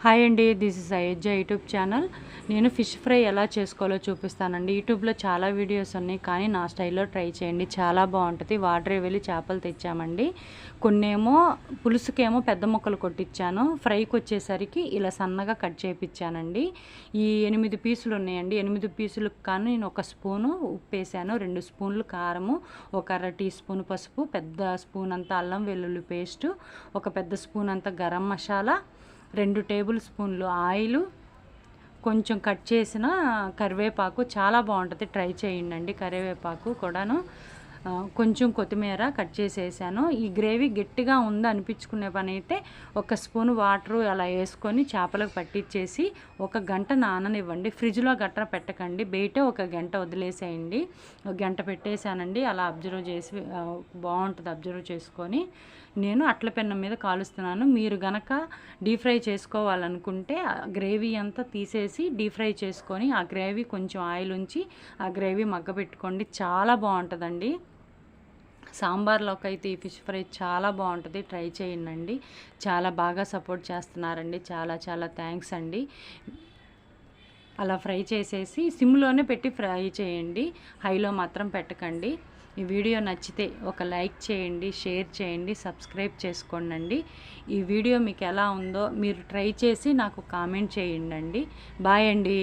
Hi అండి this is Ayodhya YouTube channel. నేను fish fry ఎలా చేసుకోవాలో చూపిస్తానండి. యూట్యూబ్లో చాలా వీడియోస్ ఉన్నాయి కానీ నా స్టైల్లో ట్రై చేయండి. చాలా బాగుంటుంది. వాటర్ వెళ్ళి చేపలు తెచ్చామండి. కొన్నేమో పులుసుకేమో పెద్ద ముక్కలు కొట్టించాను ఫ్రైకి వచ్చేసరికి ఇలా సన్నగా కట్ చేయించానండి ఈ ఎనిమిది పీసులు ఉన్నాయండి. ఎనిమిది పీసులకు కానీ నేను ఒక స్పూను ఉప్పు వేసాను రెండు స్పూన్లు కారము ఒక అర టీ స్పూన్ పసుపు పెద్ద స్పూన్ అంతా అల్లం వెల్లుల్లి పేస్టు ఒక పెద్ద స్పూన్ అంతా గరం మసాలా రెండు టేబుల్ స్పూన్లు ఆయిల్ కొంచెం కట్ చేసిన కరివేపాకు. చాలా బాగుంటుంది. ట్రై చేయండి కరివేపాకు కూడాను. కొంచెం కొత్తిమీర కట్ చేసేసాను. ఈ గ్రేవీ గట్టిగా ఉంది అనిపించుకునే పని అయితే ఒక స్పూన్ వాటర్ అలా వేసుకొని చేపలకు పట్టించేసి ఒక గంట నాననివ్వండి. ఫ్రిడ్జ్లో గట్ర పెట్టకండి. బయట ఒక గంట వదిలేసేయండి. ఒక గంట పెట్టేశానండి. అలా అబ్జర్వ్ చేసి బాగుంటుంది అబ్జర్వ్ చేసుకొని. నేను అట్ల పెన్నం మీద కాలుస్తున్నాను. మీరు గనక డీప్ ఫ్రై చేసుకోవాలనుకుంటే గ్రేవీ అంతా తీసేసి డీప్ ఫ్రై చేసుకొని ఆ గ్రేవీ కొంచెం ఆయిల్ ఉంచి ఆ గ్రేవీ మగ్గ పెట్టుకోండి చాలా బాగుంటుందండి. సాంబార్లోకి అయితే ఈ ఫిష్ ఫ్రై చాలా బాగుంటుంది. ట్రై చేయండి చాలా బాగా సపోర్ట్ చేస్తున్నారండి. చాలా చాలా థ్యాంక్స్ అండి. అలా ఫ్రై చేసేసి సిమ్లోనే పెట్టి ఫ్రై చేయండి. హైలో మాత్రం పెట్టకండి. ఈ వీడియో నచ్చితే ఒక లైక్ చేయండి షేర్ చేయండి సబ్స్క్రైబ్ చేసుకోండి ఈ వీడియో మీకు ఎలా ఉందో మీరు ట్రై చేసి నాకు కామెంట్ చేయండి బాయ్ అండి.